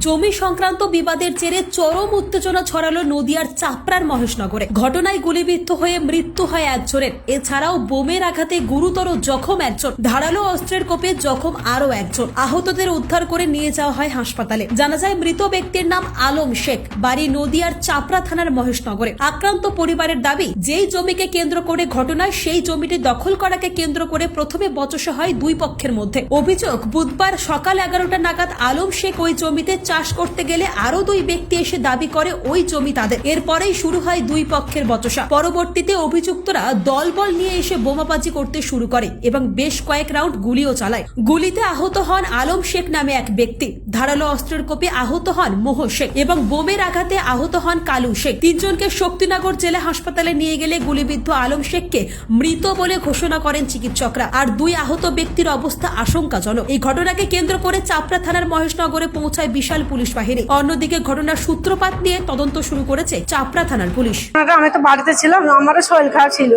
জমি সংক্রান্ত বিবাদের জেরে চরম উত্তেজনা ছড়ালো নদিয়ার চাপড়ার মহেশনগরে। ঘটনায় গুলিবিদ্ধ হয়ে মৃত্যু হয় একজনের। এছাড়াও বোমের আঘাতে গুরুতর জখম একজন। ধারালো অস্ত্রের কোপে জখম আরও একজন। আহতদের উদ্ধার করে নিয়ে যাওয়া হয় হাসপাতালে। জানা যায়, মৃত ব্যক্তির নাম আলম শেখ। বাড়ি নদিয়ার চাপড়া থানার মহেশনগরে। আক্রান্ত পরিবারের দাবি, যেই জমিকে কেন্দ্র করে ঘটনায় সেই জমিটি দখল করাকে কেন্দ্র করে প্রথমে বচসা হয় দুই পক্ষের মধ্যে। অভিযোগ, বুধবার সকাল এগারোটা নাগাদ আলম শেখ ওই জমিতে চাষ করতে গেলে আরও দুই ব্যক্তি এসে দাবি করে ওই জমি তাদের। এরপরেই শুরু হয় দুই পক্ষের বচসা। পরবর্তীতে অভিযুক্তরা দলবল নিয়ে এসে বোমাবাজি করতে শুরু করে এবং বেশ কয়েক রাউন্ড গুলিও চালায়। গুলিতে আহত হন আলম শেখ নামে এক ব্যক্তি। ধারালো অস্ত্রের কোপে আহত হন মোহ শেখ এবং বোমের আঘাতে আহত হন কালু শেখ। তিনজনকে শক্তিনগর জেলা হাসপাতালে নিয়ে গেলে গুলিবিদ্ধ আলম শেখকে মৃত বলে ঘোষণা করেন চিকিৎসকরা। আর দুই আহত ব্যক্তির অবস্থা আশঙ্কাজনক। এই ঘটনাকে কেন্দ্র করে চাপড়া থানার মহেশনগরে পৌঁছায় বিশাল পুলিশ বাহিনী। অন্যদিকে ঘটনার সূত্রপাত নিয়ে তদন্ত শুরু করেছে চাপড়া থানার পুলিশ। আমি তো বাড়িতে ছিলাম, আমারও শরীর খারাপ ছিল।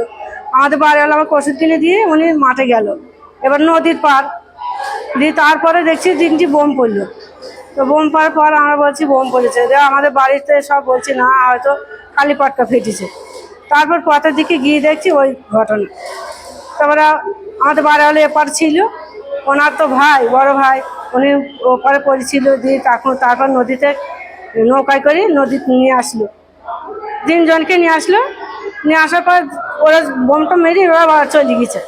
আমাদের বাড়িওয়ালা আমাকে ওষুধ কিনে দিয়ে উনি মাঠে গেল। এবার নদীর পার দিয়ে তারপরে দেখছি তিনটি বোম পড়ল। তো বোম পড়ার পর আমরা বলছি বোম পড়েছে। আমাদের বাড়িতে সব বলছি, না, হয়তো কালী ফেটেছে। তারপর পথের দিকে গিয়ে দেখছি ওই ঘটনা। তারপরে আমাদের বাড়িওয়ালা এপার ছিল। ওনার তো ভাই, বড় ভাই। উনি ওপারে পড়েছিল দিয়ে তখন তারপর নদীতে নৌকায় করে নদী নিয়ে আসলো। তিনজনকে নিয়ে আসলো। নিয়ে আসার পর ওরা বোমটা মেরে ওরা চলে গেছে।